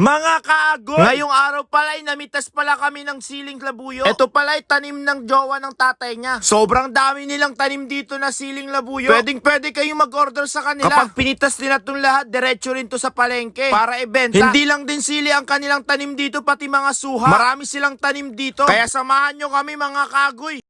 Mga kaagoy! Ngayong araw pala ay namitas pala kami ng siling labuyo. Ito pala ay tanim ng jowa ng tatay niya. Sobrang dami nilang tanim dito na siling labuyo. Pwedeng pwede kayong mag-order sa kanila. Kapag pinitas nila itong lahat, diretso rin to sa palengke. Para ibenta. Hindi lang din sili ang kanilang tanim dito, pati mga suha. Marami silang tanim dito. Kaya samahan nyo kami mga kagoy.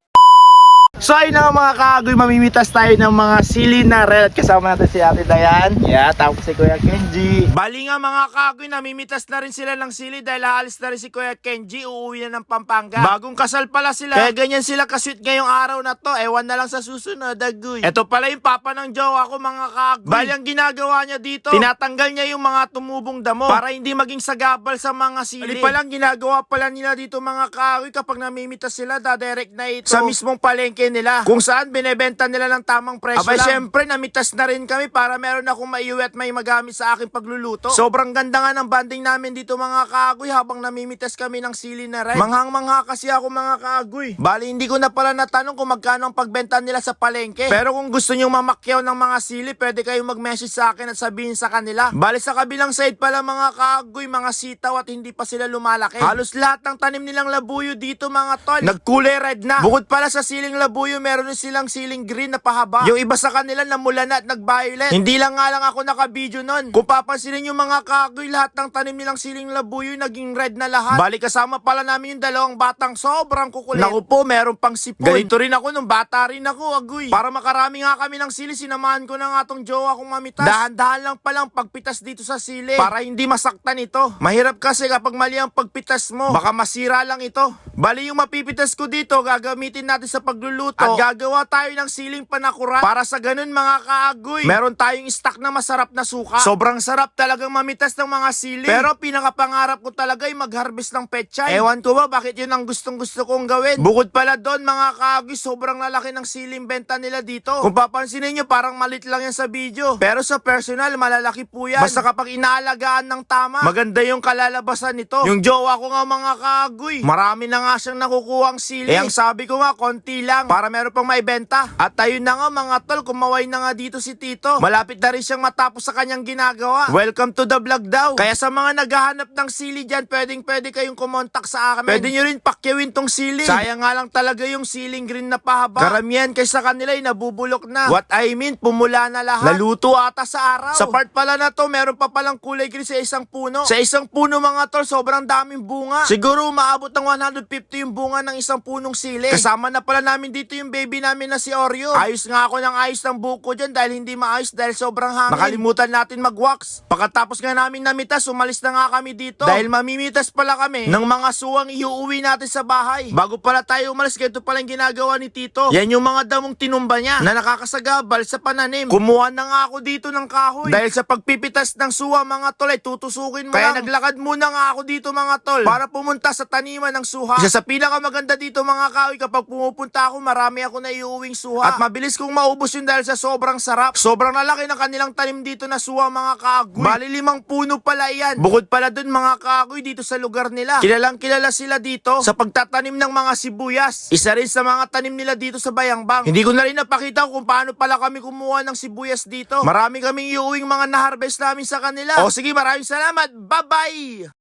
So ayun na mga kaagoy, mamimitas tayo ng mga sili na red. Kasama natin si Ate Dayan. Yeah, tapos si Kuya Kenji. Bali nga mga kaagoy, namimitas na rin sila ng sili dahil aalis na rin si Kuya Kenji. Uuwi na ng Pampanga. Bagong kasal pala sila. Kaya ganyan sila kasweet ngayong araw na to. Ewan na lang sa susunod, agoy. Ito pala yung papa ng jowa ko, mga kaagoy. Bali ang ginagawa niya dito, tinatanggal niya yung mga tumubong damo para hindi maging sagabal sa mga sili. Bali palang ginagawa pala nila dito mga kaagoy kapag namimitas sila, dadirect na ito sa mismong palengke nila. Kung saan binebenta nila ng tamang presyo Abay, lang. syempre, namitas na rin kami para meron akong maiuwi at may magamit sa aking pagluluto. Sobrang ganda nga ng banding namin dito mga kaagoy habang namimitas kami ng sili na red. Manghang-mangha kasi ako mga kaagoy. Bali, hindi ko na pala natanong kung magkano ang pagbenta nila sa palengke. Pero kung gusto nyo mamakyaw ng mga sili, pwede kayong mag-message sa akin at sabihin sa kanila. Bali, sa kabilang side pala mga kaagoy, mga sitaw at hindi pa sila lumalaki. Halos lahat ng tanim nilang labuyo dito mga tol. Nagkulay red na. Bukod pala sa siling labuyo, meron din silang siling green na pahaba. Yung iba sa kanila namula na at nag-violet. Hindi lang nga lang ako naka-video nun. Kung papansinin yung mga kagoy, lahat ng tanim nilang siling labuyo naging red na lahat. Bali kasama pala namin yung dalawang batang sobrang kukulit. Naku po, meron pang sipon. Ganito rin ako nung bata rin ako, agoy. Para makarami nga kami ng sili, sinamahan ko na nga tong jowa kong mamitas. Dahan-dahan lang palang pagpitas dito sa sili. Para hindi masaktan ito. Mahirap kasi kapag mali ang pagpitas mo, baka masira lang ito. Bali yung mapipitas ko dito, gagamitin natin sa pagluluto. At gagawa tayo ng siling panakuran. Para sa ganun mga kaagoy, meron tayong stock na masarap na suka. Sobrang sarap talagang mamitas ng mga sili. Pero pinakapangarap ko talaga ay mag-harvest ng pechay. Ewan ko ba bakit yun ang gustong gusto kong gawin. Bukod pala doon mga kaagoy, sobrang lalaki ng siling benta nila dito. Kung papansinin nyo, parang malit lang yan sa video. Pero sa personal, malalaki po yan. Basta kapag inaalagaan ng tama, maganda yung kalalabasan nito. Yung jowa ko nga mga kaagoy, marami na nga siyang nakukuha sili. Eh ang sabi ko nga, konti lang para meron pang maibenta. At ayun na nga mga tol, kumaway na nga dito si Tito. Malapit na rin siyang matapos sa kanyang ginagawa. Welcome to the vlog daw. Kaya sa mga naghahanap ng sili dyan, pwedeng pwede kayong kumontak sa akin. Pwede nyo rin pakyawin tong sili. Sayang nga lang talaga yung siling green na pahaba. Karamihan kay sa kanila ay nabubulok na. What I mean, pumula na lahat. Naluto ata sa araw. Sa part pala na to, meron pa palang kulay green sa isang puno. Sa isang puno mga tol, sobrang daming bunga. Siguro umaabot ng 150 yung bunga ng isang punong sili. Kasama na pala namin dito yung baby namin na si Oreo. Ayos nga ako ng ayos ng buko dyan dahil hindi maayos dahil sobrang hangin. Nakalimutan natin mag-wax. Pagkatapos nga namin namitas, umalis na nga kami dito. Dahil mamimitas pala kami ng mga suwang iuuwi natin sa bahay. Bago pala tayo umalis, ganito pala yung ginagawa ni Tito. Yan yung mga damong tinumba niya na nakakasagabal sa pananim. Kumuha na nga ako dito ng kahoy. Dahil sa pagpipitas ng suwa mga tol ay tutusukin mo Kaya lang. naglakad muna nga ako dito mga tol para pumunta sa taniman ng suha. Isa sa pinakamaganda dito mga kahoy kapag pumupunta ako marami ako na iuwing suha. At mabilis kong maubos yun dahil sa sobrang sarap. Sobrang lalaki ng kanilang tanim dito na suha mga kagoy. Bali limang puno pala yan. Bukod pala dun mga kagoy dito sa lugar nila. Kilalang kilala sila dito sa pagtatanim ng mga sibuyas. Isa rin sa mga tanim nila dito sa Bayangbang. Hindi ko na rin napakita kung paano pala kami kumuha ng sibuyas dito. Marami kaming iuwing mga na-harvest namin sa kanila. O sige maraming salamat. Bye-bye!